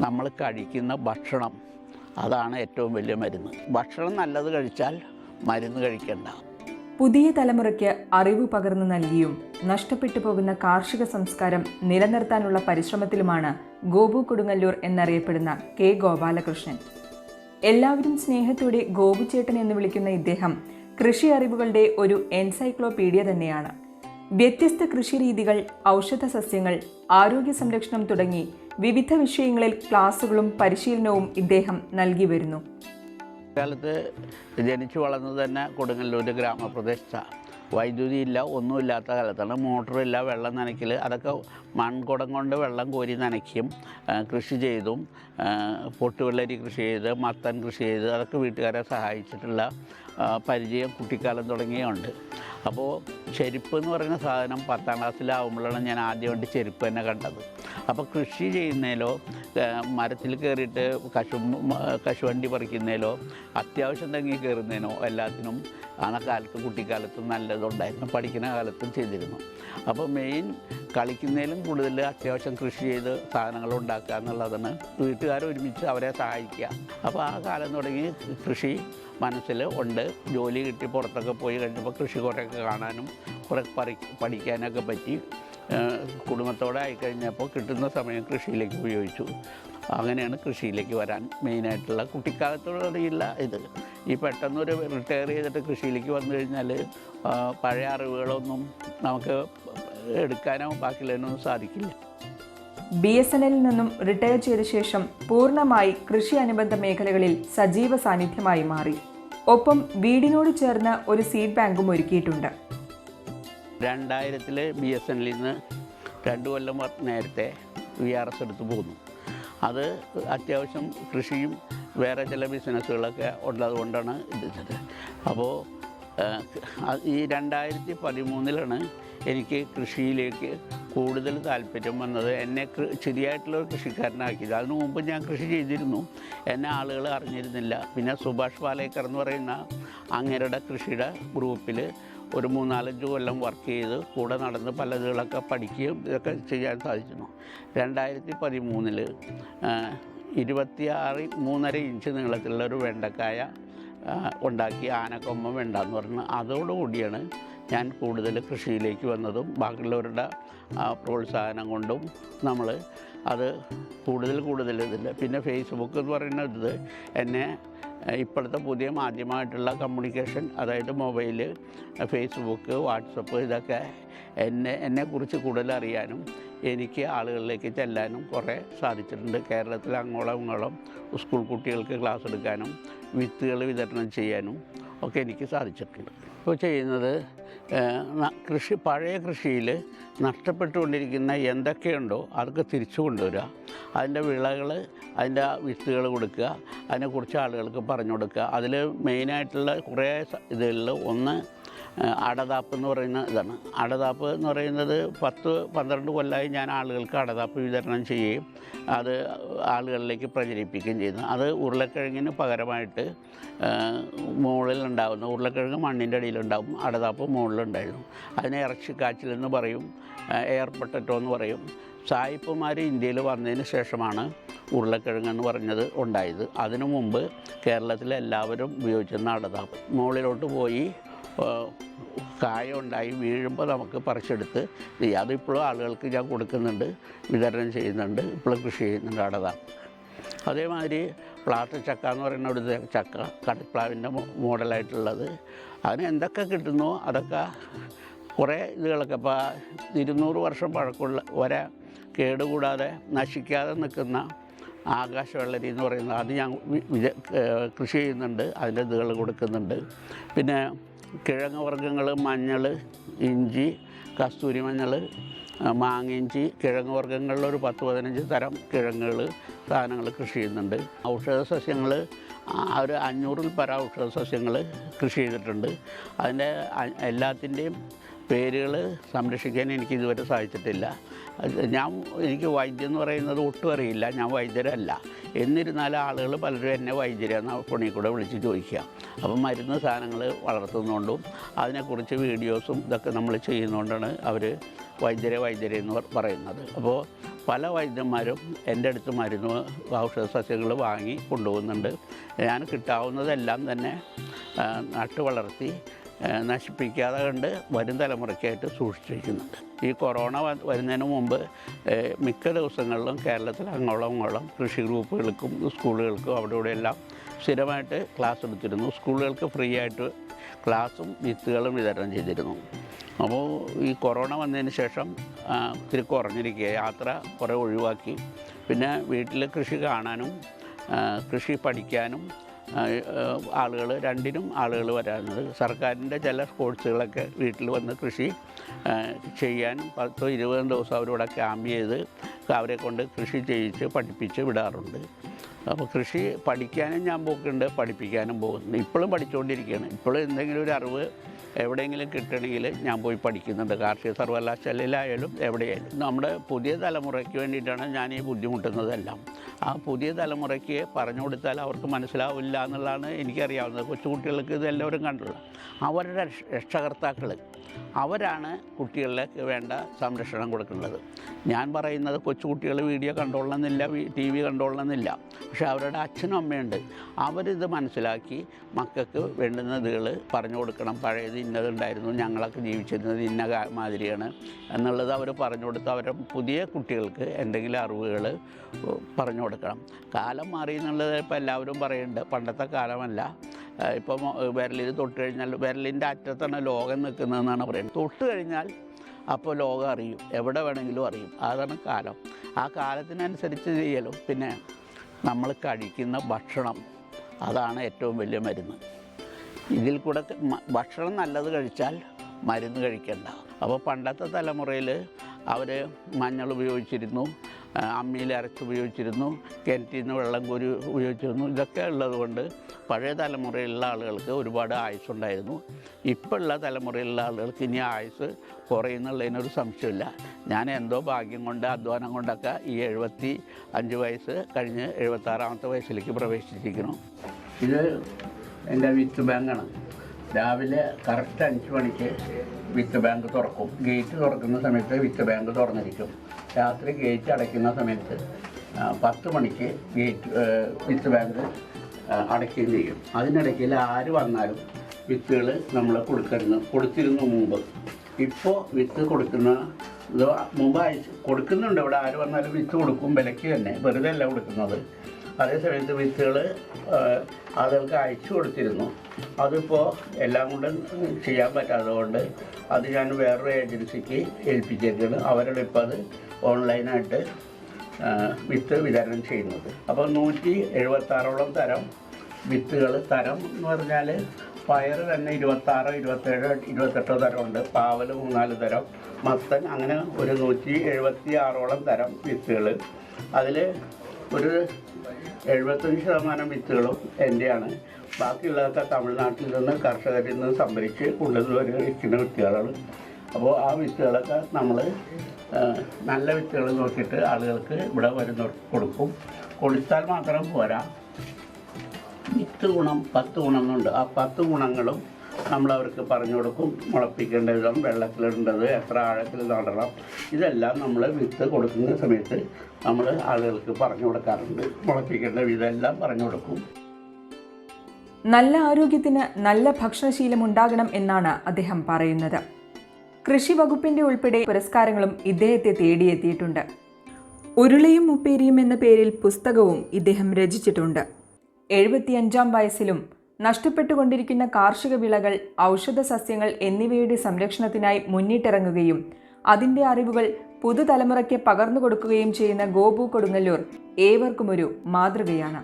നമ്മൾ കഴിക്കുന്ന ഭക്ഷണം അതാണ് ഏറ്റവും വലിയ മരുന്ന്. ഭക്ഷണം നല്ലത് കഴിച്ചാൽ മരുന്ന് കഴിക്കണ്ട. പുതിയ തലമുറയ്ക്ക് അറിവ് പകർന്നു നൽകിയും നഷ്ടപ്പെട്ടു പോകുന്ന കാർഷിക സംസ്കാരം നിലനിർത്താനുള്ള പരിശ്രമത്തിലുമാണ് ഗോപു കൊടുങ്ങല്ലൂർ എന്നറിയപ്പെടുന്ന കെ ഗോപാലകൃഷ്ണൻ. എല്ലാവരും സ്നേഹത്തോടെ ഗോപുചേട്ടൻ എന്ന് വിളിക്കുന്ന ഇദ്ദേഹം കൃഷി അറിവുകളുടെ ഒരു എൻസൈക്ലോപീഡിയ തന്നെയാണ്. വ്യത്യസ്ത കൃഷിരീതികൾ ഔഷധ സസ്യങ്ങൾ ആരോഗ്യ സംരക്ഷണം തുടങ്ങി വിവിധ വിഷയങ്ങളിൽ ക്ലാസുകളും പരിശീലനവും ഇദ്ദേഹം നൽകി വരുന്നു. കാലത്ത് ജനിച്ചു വളർന്നത് തന്നെ കൊടുങ്ങല്ലൂർ ഗ്രാമപ്രദേശത്താണ് വൈദ്യുതി ഇല്ല ഒന്നുമില്ലാത്ത കാലത്താണ്. മോട്ടറില്ല വെള്ളം നനയ്ക്കൽ അതൊക്കെ മൺകുടം കൊണ്ട് വെള്ളം കോരി നനയ്ക്കും കൃഷി ചെയ്തും പൊട്ടുവെള്ളരി കൃഷി ചെയ്ത് മത്തൻ കൃഷി ചെയ്ത് അതൊക്കെ വീട്ടുകാരെ സഹായിച്ചിട്ടുള്ള പരിചയം കുട്ടിക്കാലം തുടങ്ങിയുണ്ട്. അപ്പോൾ ചെരുപ്പ് എന്ന് പറയുന്ന സാധനം പത്താം ക്ലാസ്സിലാവുമ്പോഴാണ് ഞാൻ ആദ്യമായിട്ട് ചെരുപ്പ് തന്നെ കണ്ടത്. അപ്പോൾ കൃഷി ചെയ്യുന്നതിലോ മരത്തിൽ കയറിയിട്ട് കശു കശുവണ്ടി പറിക്കുന്നതിലോ അത്യാവശ്യം തങ്ങി കയറുന്നതിനോ എല്ലാത്തിനും ആ കാലത്ത് കുട്ടിക്കാലത്ത് നല്ലതുണ്ടായിരുന്നു പഠിക്കുന്ന കാലത്തും ചെയ്തിരുന്നു. അപ്പോൾ മെയിൻ കളിക്കുന്നതിലും കൂടുതൽ അത്യാവശ്യം കൃഷി ചെയ്ത് സാധനങ്ങൾ ഉണ്ടാക്കുക എന്നുള്ളതാണ്. വീട്ടുകാർ ഒരുമിച്ച് അവരെ സഹായിക്കുക. അപ്പോൾ ആ കാലം തുടങ്ങി കൃഷി മനസ്സിൽ ഉണ്ട്. ജോലി കിട്ടി പുറത്തൊക്കെ പോയി കഴിഞ്ഞപ്പോൾ കൃഷി കുറേയൊക്കെ കാണാനും കുറേ പറി പഠിക്കാനൊക്കെ പറ്റി. കുടുംബത്തോടെ ആയിക്കഴിഞ്ഞപ്പോൾ കിട്ടുന്ന സമയം കൃഷിയിലേക്ക് ഉപയോഗിച്ചു. അങ്ങനെയാണ് കൃഷിയിലേക്ക് വരാൻ മെയിനായിട്ടുള്ള കുട്ടിക്കാലത്തോടെയുള്ള ഇത്. ഈ പെട്ടെന്നൊരു റിട്ടയർ ചെയ്തിട്ട് കൃഷിയിലേക്ക് വന്നു കഴിഞ്ഞാൽ പഴയ അറിവുകളൊന്നും നമുക്ക് എടുക്കാനോ ബാക്കിയുള്ളതിനോ സാധിക്കില്ല. ബി എസ് എൻ എല്ലിൽ നിന്നും റിട്ടയർ ചെയ്ത ശേഷം പൂർണമായി കൃഷി അനുബന്ധ മേഖലകളിൽ സജീവ സാന്നിധ്യമായി മാറി. ഒപ്പം വീടിനോട് ചേർന്ന് ഒരു സീഡ് ബാങ്കും ഒരുക്കിയിട്ടുണ്ട്. രണ്ടായിരത്തിലെ ബി എസ് എൻ നിന്ന് രണ്ട് കൊല്ലം നേരത്തെ വി ആർ എസ് എടുത്ത് പോന്നു. അത് അത്യാവശ്യം കൃഷിയും വേറെ ചില ബിസിനസ്സുകളൊക്കെ ഉള്ളത് കൊണ്ടാണ് ഇത് അപ്പോൾ ഈ രണ്ടായിരത്തി പതിമൂന്നിലാണ് എനിക്ക് കൃഷിയിലേക്ക് കൂടുതൽ താല്പര്യം വന്നത്. എന്നെ ശരിയായിട്ടുള്ള ഒരു കൃഷിക്കാരനാക്കിയത്. അതിനു മുമ്പ് ഞാൻ കൃഷി ചെയ്തിരുന്നു. എന്നെ ആളുകൾ അറിഞ്ഞിരുന്നില്ല. പിന്നെ സുഭാഷ് പാലേക്കർ എന്ന് പറയുന്ന അങ്ങേരുടെ കൃഷിയുടെ ഗ്രൂപ്പിൽ ഒരു മൂന്നാലഞ്ച് കൊല്ലം വർക്ക് ചെയ്ത് കൂടെ നടന്ന് പലതുകളൊക്കെ പഠിക്കുകയും ഇതൊക്കെ ചെയ്യാൻ സാധിച്ചിരുന്നു. രണ്ടായിരത്തി പതിമൂന്നിൽ ഇരുപത്തിയാറ് മൂന്നര ഇഞ്ച് നീളത്തിലുള്ള ഒരു വെണ്ടക്കായ ഉണ്ടാക്കി ആനക്കൊമ്മ വേണ്ട എന്ന് പറഞ്ഞ് അതോടുകൂടിയാണ് ഞാൻ കൂടുതൽ കൃഷിയിലേക്ക് വന്നതും ബാക്കിയുള്ളവരുടെ പ്രോത്സാഹനം കൊണ്ടും നമ്മൾ അത് കൂടുതൽ കൂടുതൽ ഇതില്ല പിന്നെ ഫേസ്ബുക്ക് എന്ന് പറയുന്നത് എന്നെ ഇപ്പോഴത്തെ പുതിയ മാധ്യമമായിട്ടുള്ള കമ്മ്യൂണിക്കേഷൻ അതായത് മൊബൈൽ ഫേസ്ബുക്ക് വാട്സപ്പ് ഇതൊക്കെ എന്നെ എന്നെക്കുറിച്ച് കൂടുതൽ അറിയാനും എനിക്ക് ആളുകളിലേക്ക് ചെല്ലാനും കുറേ സാധിച്ചിട്ടുണ്ട്. കേരളത്തിൽ അങ്ങോളം ഇങ്ങോളം സ്കൂൾ കുട്ടികൾക്ക് ക്ലാസ് എടുക്കാനും വിത്തുകൾ വിതരണം ചെയ്യാനും ഒക്കെ എനിക്ക് സാധിച്ചിട്ടുണ്ട്. ഇപ്പോൾ ചെയ്യുന്നത് കൃഷി പഴയ കൃഷിയിൽ നഷ്ടപ്പെട്ടുകൊണ്ടിരിക്കുന്ന എന്തൊക്കെയുണ്ടോ അതൊക്കെ തിരിച്ചു കൊണ്ടുവരിക അതിന്റെ വിളകൾ അതിന്റെ വിത്തുകൾ കൊടുക്കുക അതിനെക്കുറിച്ച് ആളുകൾക്ക് പറഞ്ഞു കൊടുക്കുക. അതിൽ മെയിനായിട്ടുള്ള കുറേ ഇതിൽ ഒന്ന് അടതാപ്പ് എന്ന് പറയുന്ന ഇതാണ്. അടതാപ്പ് എന്ന് പറയുന്നത് പത്ത് പന്ത്രണ്ട് കൊല്ലമായി ഞാൻ ആളുകൾക്ക് അടതാപ്പ് വിതരണം ചെയ്യുകയും അത് ആളുകളിലേക്ക് പ്രചരിപ്പിക്കുകയും ചെയ്യുന്നു. അത് ഉരുളക്കിഴങ്ങിന് പകരമായിട്ട് മുകളിലുണ്ടാകുന്ന ഉരുളക്കിഴങ്ങ് മണ്ണിന്റെ അടിയിലുണ്ടാകും അടതാപ്പ് മുകളിലുണ്ടായിരുന്നു അതിനെ ഇറച്ചിക്കാച്ചിൽ എന്ന് പറയും എയർ എന്ന് പറയും. സായിപ്പുമാർ ഇന്ത്യയിൽ വന്നതിന് ശേഷമാണ് ഉരുളക്കിഴങ്ങ് എന്ന് പറഞ്ഞത് ഉണ്ടായത്. അതിനു മുമ്പ് കേരളത്തിലെ എല്ലാവരും ഉപയോഗിച്ചിരുന്ന അടതാപ്പ്. മുകളിലോട്ട് പോയി കായ ഉണ്ടായി വീഴുമ്പോൾ നമുക്ക് പറിച്ചെടുത്ത് ചെയ്യാം. അതിപ്പോഴും ആളുകൾക്ക് ഞാൻ കൊടുക്കുന്നുണ്ട്. വിതരണം ചെയ്യുന്നുണ്ട്. ഇപ്പോഴും കൃഷി ചെയ്യുന്നുണ്ട് അടതാ അതേമാതിരി പ്ലാസ്റ്റിക് ചക്ക എന്ന് പറയുന്ന ഒരു ചക്ക കടപ്ലാവിന്റെ മോഡലായിട്ടുള്ളത്. അതിന് എന്തൊക്കെ കിട്ടുന്നു? അതൊക്കെ കുറേ ഇതുകളൊക്കെ. ഇപ്പോൾ ഇരുന്നൂറ് വർഷം പഴക്കമുള്ള വരെ കേടുകൂടാതെ നശിക്കാതെ നിൽക്കുന്ന ആകാശവെള്ളരി എന്ന് പറയുന്നത് അത് ഞാൻ കൃഷി ചെയ്യുന്നുണ്ട്. അതിന്റെ ഇതുകൾ കൊടുക്കുന്നുണ്ട്. പിന്നെ കിഴങ്ങ് വർഗങ്ങൾ മഞ്ഞൾ ഇഞ്ചി കസ്തൂരി മഞ്ഞൾ മാങ്ങിഞ്ചി കിഴങ്ങ് വർഗങ്ങളിൽ ഒരു പത്ത് പതിനഞ്ച് തരം കിഴങ്ങുകൾ സാധനങ്ങൾ കൃഷി ചെയ്യുന്നുണ്ട്. ഔഷധ സസ്യങ്ങൾ ഒരു അഞ്ഞൂറിൽ പര ഔഷധ സസ്യങ്ങൾ കൃഷി ചെയ്തിട്ടുണ്ട്. അതിന്റെ എല്ലാത്തിന്റെയും പേരുകൾ സംരക്ഷിക്കാൻ എനിക്ക് ഇതുവരെ സാധിച്ചിട്ടില്ല. ഞാൻ എനിക്ക് വൈദ്യം എന്ന് പറയുന്നത് ഒട്ടും അറിയില്ല. ഞാൻ വൈദ്യരല്ല. എന്നിരുന്നാലും ആളുകൾ പലരും എന്നെ വൈദ്യരെന്ന ഫോണിൽ കൂടെ വിളിച്ച് ചോദിക്കുക. അപ്പം മരുന്ന് സാധനങ്ങൾ വളർത്തുന്നതുകൊണ്ടും അതിനെക്കുറിച്ച് വീഡിയോസും ഇതൊക്കെ നമ്മൾ ചെയ്യുന്നതുകൊണ്ടാണ് അവർ വൈദ്യരെ വൈദ്യരെ എന്ന് പറയുന്നത്. അപ്പോൾ പല വൈദ്യന്മാരും എന്റെ അടുത്ത് മരുന്ന് ഔഷധ സസ്യങ്ങൾ വാങ്ങി കൊണ്ടുപോകുന്നുണ്ട്. ഞാൻ കിട്ടാവുന്നതെല്ലാം തന്നെ നട്ടു വളർത്തി നശിപ്പിക്കാതെ കണ്ട് വരും തലമുറയ്ക്കായിട്ട് സൂക്ഷിച്ചിരിക്കുന്നുണ്ട്. ഈ കൊറോണ വരുന്നതിന് മുമ്പ് മിക്ക ദിവസങ്ങളിലും കേരളത്തിൽ അങ്ങോളം അങ്ങോളം കൃഷി ഗ്രൂപ്പുകൾക്കും സ്കൂളുകൾക്കും അവിടെ ഇവിടെ എല്ലാം സ്ഥിരമായിട്ട് ക്ലാസ് എടുത്തിരുന്നു. സ്കൂളുകൾക്ക് ഫ്രീ ആയിട്ട് ക്ലാസ്സും വിത്തുകളും വിതരണം ചെയ്തിരുന്നു. അപ്പോൾ ഈ കൊറോണ വന്നതിന് ശേഷം ഇത്തിരി കുറഞ്ഞിരിക്കുക യാത്ര കുറേ ഒഴിവാക്കി. പിന്നെ വീട്ടിൽ കൃഷി കാണാനും കൃഷി പഠിക്കാനും ആളുകൾ രണ്ടിനും ആളുകൾ വരാറുണ്ട്. സർക്കാരിന്റെ ചില സ്പോർട്സുകളൊക്കെ വീട്ടിൽ വന്ന് കൃഷി ചെയ്യാൻ പത്തോ ഇരുപതും ദിവസം അവരിവിടെ ക്യാമ്പ് ചെയ്ത് അവരെ കൊണ്ട് കൃഷി ചെയ്യിച്ച് പഠിപ്പിച്ച് വിടാറുണ്ട്. അപ്പോൾ കൃഷി പഠിക്കാനും ഞാൻ പോക്കുണ്ട് പഠിപ്പിക്കാനും പോകുന്നുണ്ട്. ഇപ്പോഴും പഠിച്ചുകൊണ്ടിരിക്കുകയാണ് ഇപ്പോഴും എന്തെങ്കിലും ഒരു അറിവ് എവിടെയെങ്കിലും കിട്ടണമെങ്കിൽ ഞാൻ പോയി പഠിക്കുന്നുണ്ട്. കാർഷിക സർവകലാശാലയിലായാലും എവിടെയായാലും. നമ്മുടെ പുതിയ തലമുറയ്ക്ക് വേണ്ടിയിട്ടാണ് ഞാൻ ഈ ബുദ്ധിമുട്ടുന്നതെല്ലാം. ആ പുതിയ തലമുറയ്ക്ക് പറഞ്ഞു കൊടുത്താൽ അവർക്ക് മനസ്സിലാവില്ല എന്നുള്ളതാണ് എനിക്കറിയാവുന്നത്. കൊച്ചുകുട്ടികൾക്ക് ഇതെല്ലാവരും കണ്ടുള്ള അവരുടെ രക്ഷ- രക്ഷകർത്താക്കൾ അവരാണ് കുട്ടികളിലേക്ക് വേണ്ട സംരക്ഷണം കൊടുക്കേണ്ടത് ഞാൻ പറയുന്നത് കൊച്ചുകുട്ടികൾ വീഡിയോ കണ്ടോളണമെന്നില്ല ടി വി കണ്ടോളണമെന്നില്ല. പക്ഷേ അവരുടെ അച്ഛനും അമ്മയുണ്ട്. അവരിത് മനസ്സിലാക്കി മക്കൾക്ക് വേണ്ടുന്നതുകൾ പറഞ്ഞു കൊടുക്കണം. പഴയത് ഇന്നതുണ്ടായിരുന്നു ഞങ്ങളൊക്കെ ജീവിച്ചിരുന്നത് ഇന്ന മാതിരിയാണ് എന്നുള്ളത് അവർ പറഞ്ഞു കൊടുത്ത് അവരുടെ പുതിയ കുട്ടികൾക്ക് എന്തെങ്കിലും അറിവുകൾ പറഞ്ഞു കൊടുക്കണം. കാലം മാറി എന്നുള്ളത് ഇപ്പോൾ എല്ലാവരും പറയുന്നുണ്ട്. പണ്ടത്തെ കാലമല്ല. ഇപ്പം വിരലിൽ തൊട്ട് കഴിഞ്ഞാൽ വിരലിന്റെ അറ്റത്താണ് ലോകം നിൽക്കുന്നതെന്നാണ് പറയുന്നത്. തൊട്ട് കഴിഞ്ഞാൽ അപ്പോൾ ലോകം അറിയും. എവിടെ വേണമെങ്കിലും അറിയും. അതാണ് കാലം. ആ കാലത്തിനനുസരിച്ച് ചെയ്യലും. പിന്നെ നമ്മൾ കഴിക്കുന്ന ഭക്ഷണം അതാണ് ഏറ്റവും വലിയ മരുന്ന്. ഇതിൽ കൂടെ ഭക്ഷണം നല്ലത് കഴിച്ചാൽ മരുന്ന് കഴിക്കേണ്ട. അപ്പോൾ പണ്ടത്തെ തലമുറയിൽ അവർ മഞ്ഞൾ ഉപയോഗിച്ചിരുന്നു. അമ്മിയിൽ അരച്ച് ഉപയോഗിച്ചിരുന്നു കിണറ്റിൽ നിന്ന് വെള്ളം കോരി ഉപയോഗിച്ചിരുന്നു. ഇതൊക്കെ ഉള്ളതുകൊണ്ട് പഴയ തലമുറയിലുള്ള ആളുകൾക്ക് ഒരുപാട് ആയുസ് ഉണ്ടായിരുന്നു ഇപ്പോൾ ഉള്ള തലമുറയിലുള്ള ആളുകൾക്ക് ഇനി ആയുസ് കുറയുന്നുള്ളതിനൊരു സംശയമില്ല. ഞാൻ എന്തോ ഭാഗ്യം കൊണ്ട് അധ്വാനം കൊണ്ടൊക്കെ ഈ എഴുപത്തി അഞ്ച് വയസ്സ് കഴിഞ്ഞ് എഴുപത്താറാമത്തെ വയസ്സിലേക്ക് പ്രവേശിച്ചിരിക്കുന്നു. ഇത് എന്റെ വിത്ത് ബാങ്കാണ്. രാവിലെ കറക്റ്റ് അഞ്ച് മണിക്ക് വിത്ത് ബാങ്ക് തുറക്കും. ഗേറ്റ് തുറക്കുന്ന സമയത്ത് വിത്ത് ബാങ്ക് തുറന്നിരിക്കും. രാത്രി ഗേറ്റ് അടയ്ക്കുന്ന സമയത്ത് പത്ത് മണിക്ക് ഗേറ്റ് വിത്ത് ബാങ്ക് അടയ്ക്കുകയും ചെയ്യും. അതിനിടയ്ക്ക് ആര് വന്നാലും വിത്തുകൾ നമ്മൾ കൊടുക്കരുന്നു കൊടുത്തിരുന്നു മുമ്പ്. ഇപ്പോൾ വിത്ത് കൊടുക്കുന്ന മുമ്പ് അയച്ച് കൊടുക്കുന്നുണ്ട്. ഇവിടെ ആര് വന്നാലും വിത്ത് കൊടുക്കും വിലയ്ക്ക് തന്നെ. വെറുതെ അല്ല കൊടുക്കുന്നത്. അതേ സമയത്ത് വിത്തുകൾ ആളുകൾക്ക് അയച്ചു കൊടുത്തിരുന്നു. അതിപ്പോൾ എല്ലാം കൊണ്ട് ചെയ്യാൻ പറ്റാത്തത് കൊണ്ട് അത് ഞാൻ വേറൊരു ഏജൻസിക്ക് ഏൽപ്പിച്ചിരിക്കുന്നു അവരുടെ ഇപ്പോൾ അത് ഓൺലൈനായിട്ട് വിത്ത് വിതരണം ചെയ്യുന്നത്. അപ്പോൾ നൂറ്റി എഴുപത്താറോളം തരം വിത്തുകൾ തരം എന്ന് പറഞ്ഞാൽ പയർ തന്നെ ഇരുപത്താറ് ഇരുപത്തേഴ് ഇരുപത്തെട്ടോ തരമുണ്ട്. പാവൽ മൂന്നാൽ തരം മത്തൻ അങ്ങനെ ഒരു നൂറ്റി എഴുപത്തി ആറോളം തരം വിത്തുകൾ അതിൽ ഒരു എഴുപത്തഞ്ച് ശതമാനം വിത്തുകളും എന്റെയാണ് ബാക്കിയുള്ളതൊക്കെ തമിഴ്നാട്ടിൽ നിന്ന് കർഷകരിൽ നിന്ന് സംഭരിച്ച് കൊണ്ടുവന്ന് വിൽക്കുന്ന വിത്തുകളാണ്. അപ്പോൾ ആ വിത്തുകളൊക്കെ നമ്മൾ നല്ല വിത്തുകൾ നോക്കിയിട്ട് ആളുകൾക്ക് ഇവിടെ വരുന്ന കൊടുക്കും. കൊടുത്താൽ മാത്രം പോരാ. വിത്ത് ഗുണം പത്ത് ഗുണം എന്നുണ്ട്. ആ പത്ത് ഗുണങ്ങളും നമ്മൾ അവർക്ക് പറഞ്ഞു കൊടുക്കും മുളപ്പിക്കേണ്ട വിധം വെള്ളത്തിലിടേണ്ടത് എത്ര ആഴത്തിൽ നടണം. ഇതെല്ലാം നമ്മൾ വിത്ത് കൊടുക്കുന്ന സമയത്ത് നമ്മൾ ആളുകൾക്ക് പറഞ്ഞു കൊടുക്കാറുണ്ട്. മുളപ്പിക്കേണ്ട വിധം എല്ലാം പറഞ്ഞു കൊടുക്കും. നല്ല ആരോഗ്യത്തിന് നല്ല ഭക്ഷണശീലം ഉണ്ടാകണം എന്നാണ് അദ്ദേഹം പറയുന്നത്. കൃഷി വകുപ്പിന്റെ ഉൾപ്പെടെ പുരസ്കാരങ്ങളും ഇദ്ദേഹത്തെ തേടിയെത്തിയിട്ടുണ്ട്. ഉരുളയും ഉപ്പേരിയും എന്ന പേരിൽ പുസ്തകവും ഇദ്ദേഹം രചിച്ചിട്ടുണ്ട്. എഴുപത്തിയഞ്ചാം വയസ്സിലും നഷ്ടപ്പെട്ടുകൊണ്ടിരിക്കുന്ന കാർഷിക വിളകൾ ഔഷധ സസ്യങ്ങൾ എന്നിവയുടെ സംരക്ഷണത്തിനായി മുന്നിട്ടിറങ്ങുകയും അതിന്റെ അറിവുകൾ പുതുതലമുറയ്ക്ക് പകർന്നു കൊടുക്കുകയും ചെയ്യുന്ന ഗോപു കൊടുങ്ങല്ലൂർ ഏവർക്കും ഒരു മാതൃകയാണ്.